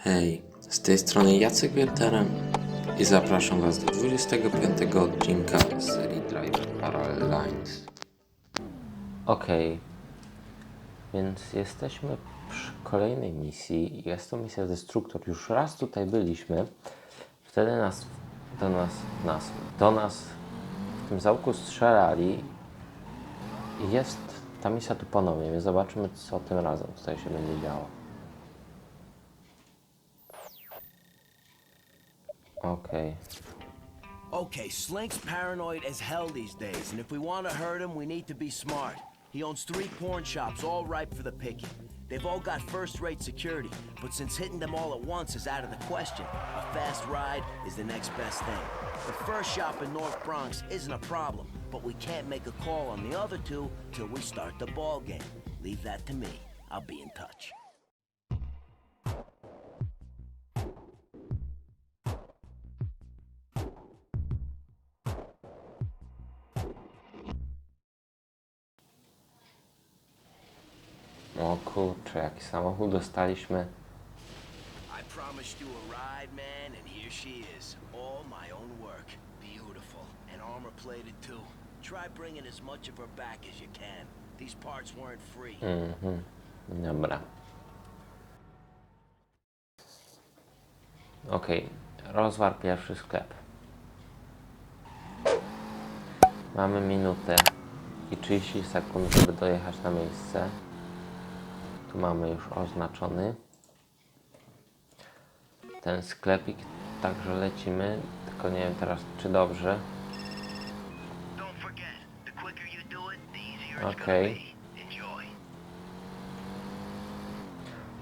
Hej, z tej strony Jacek Wiertera i zapraszam Was do 25 odcinka serii Driver Parallel Lines. Okej, więc jesteśmy przy kolejnej misji. Jest to misja Destruktor. Już raz tutaj byliśmy. Wtedy nas, do nas, nas, do nas w tym załku strzelali jest ta misja tu ponownie, więc zobaczymy co tym razem tutaj się będzie działo. Okej. Okay, Slink's paranoid as hell these days, and if we want to hurt him, we need to be smart. He owns three porn shops, all ripe for the picking. They've all got first-rate security, but since hitting them all at once is out of the question, a fast ride is the next best thing. The first shop in North Bronx isn't a problem, but we can't make a call on the other two till we start the ball game. Leave that to me. I'll be in touch. O kurczę, jaki samochód dostaliśmy. I promised you a ride, man, and here she is. All my own work. Beautiful. And armor plated too. Try bringing as much of her back as you can. These parts weren't free. Mhm. Dobra. Okej, rozwar pierwszy sklep. Mamy minutę i 30 sekund, żeby dojechać na miejsce. Tu mamy już oznaczony ten sklepik, także lecimy, tylko nie wiem teraz czy dobrze. Okej.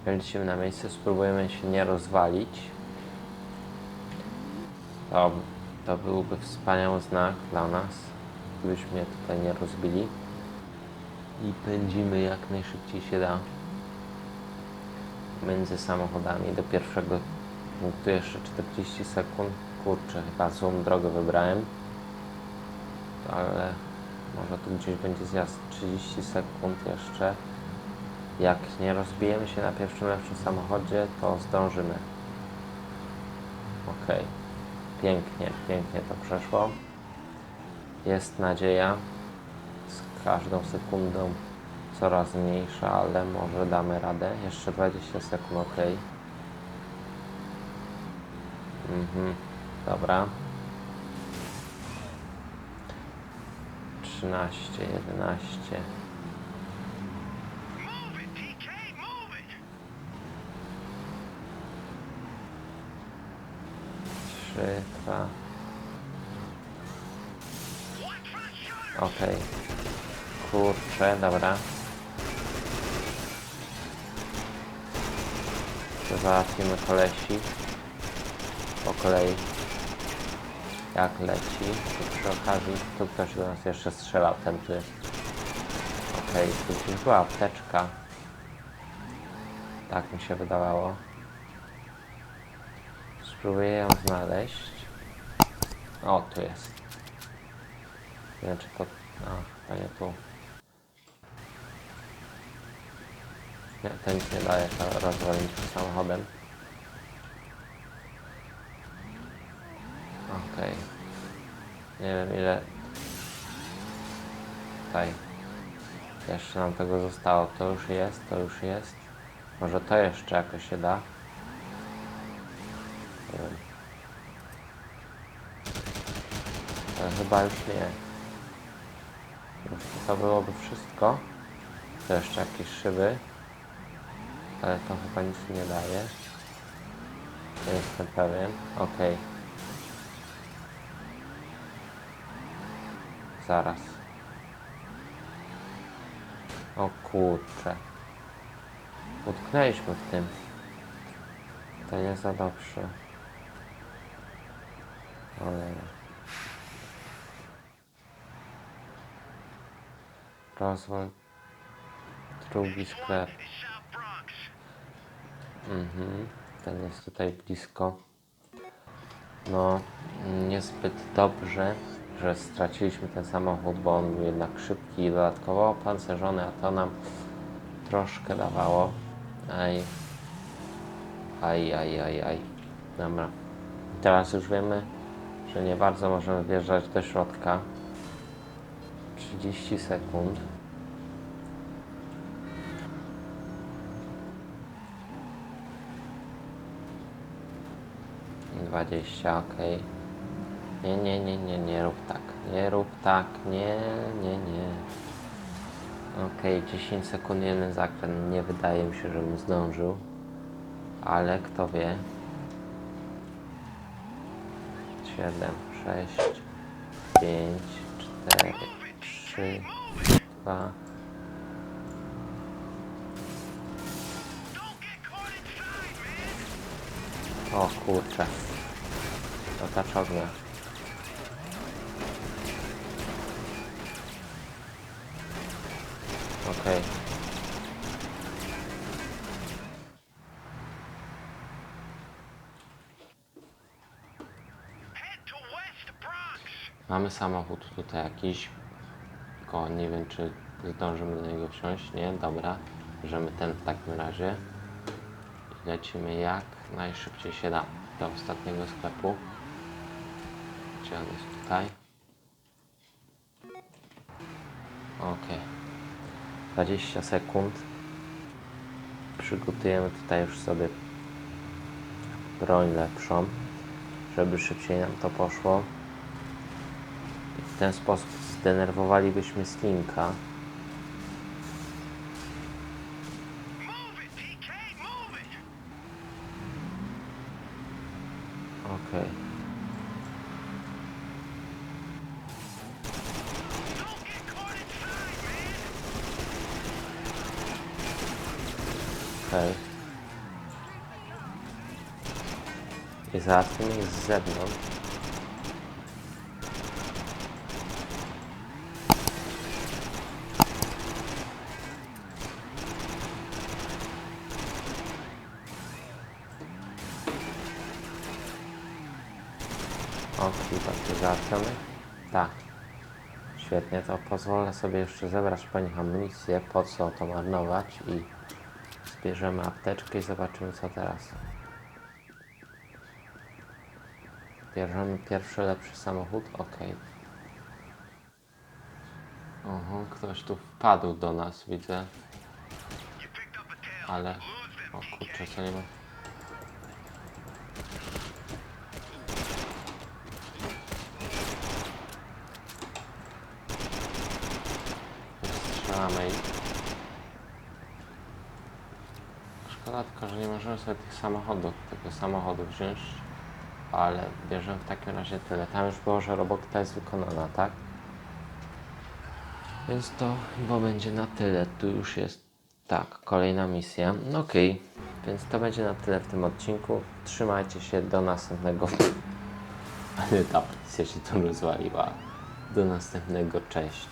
Lecimy na miejsce, spróbujemy się nie rozwalić. To, to byłby wspaniały znak dla nas, gdybyśmy tutaj nie rozbili. I pędzimy jak najszybciej się da między samochodami do pierwszego punktu jeszcze 40 sekund. Kurczę, chyba złą drogę wybrałem. Ale może tu gdzieś będzie zjazd 30 sekund jeszcze. Jak nie rozbijemy się na pierwszym lepszym samochodzie, to zdążymy. Ok. Pięknie, pięknie to przeszło. Jest nadzieja. Z każdą sekundą coraz mniejsza, ale może damy radę. Jeszcze 20 sekund, ok. Mhm, dobra. 13, 11. Move it, PK, move it! Trzy, dwa. Okej. Kurczę, dobra. To Załatwimy kolesi. Po kolei. Jak leci. Tu przy okazji, tu ktoś do nas jeszcze strzelał, ten tu. Okej, tu gdzieś była apteczka. Tak mi się wydawało. Spróbuję ją znaleźć. O, tu jest. Nie wiem, czy to... A, nie tu. Nie, to nic nie daje, to rozwalić samochodem. Okej. Nie wiem ile... Tutaj. Jeszcze nam tego zostało. To już jest, to już jest. Może to jeszcze jakoś się da. Nie wiem. Ale chyba już nie. To byłoby wszystko. To jeszcze jakieś szyby. Ale to chyba nic nie daje. Nie jestem pewien. Okej. Zaraz. O kurcze. Utknęliśmy w tym. To nie za dobrze. Ale... Rozwój. Drugi sklep. Mhm. Ten jest tutaj blisko. No, niezbyt dobrze, że straciliśmy ten samochód, bo on był jednak szybki i dodatkowo opancerzony, a to nam troszkę dawało. Ej. Aj, aj, aj, aj. Dobra. Teraz już wiemy, że nie bardzo możemy wjeżdżać do środka. 30 sekund. Dwadzieścia, okej. Nie, nie, nie, nie, nie rób tak. Nie rób tak, nie, nie, nie. Okej, 10 sekund, jeden zakręt. Nie wydaje mi się, żebym zdążył. Ale kto wie. 7, 6, 5, 4, 3, 2. O kurczę. Otacz ognia. Okej. Mamy samochód tutaj jakiś. Tylko nie wiem, czy zdążymy do niego wsiąść. Nie, dobra. Bierzemy ten w takim razie. I lecimy jak najszybciej się da do ostatniego sklepu. Gdzie on jest tutaj? Ok. 20 sekund. Przygotujemy tutaj już sobie broń lepszą, żeby szybciej nam to poszło. I w ten sposób zdenerwowalibyśmy Stinka. Okej. Okej. I załatwimy ich z zewnątrz. O, chyba to załatwiony? Tak. Świetnie, to pozwolę sobie jeszcze zebrać po nich amunicję, po co to marnować i zbierzemy apteczkę i zobaczymy co teraz. Bierzemy pierwszy lepszy samochód? Ok. Oho, ktoś tu wpadł do nas, widzę. Ale... O kurczę, co nie ma... Strzelamy ich. Szkoda tylko, że nie możemy sobie tych samochodów, tego samochodu wziąć, ale bierzemy w takim razie tyle. Tam już było, że robota jest wykonana, tak? Więc to chyba będzie na tyle. Tu już jest, tak, kolejna misja. No Okej, więc to będzie na tyle w tym odcinku. Trzymajcie się do następnego. Ale ta misja się tu rozwaliła. Do następnego, cześć.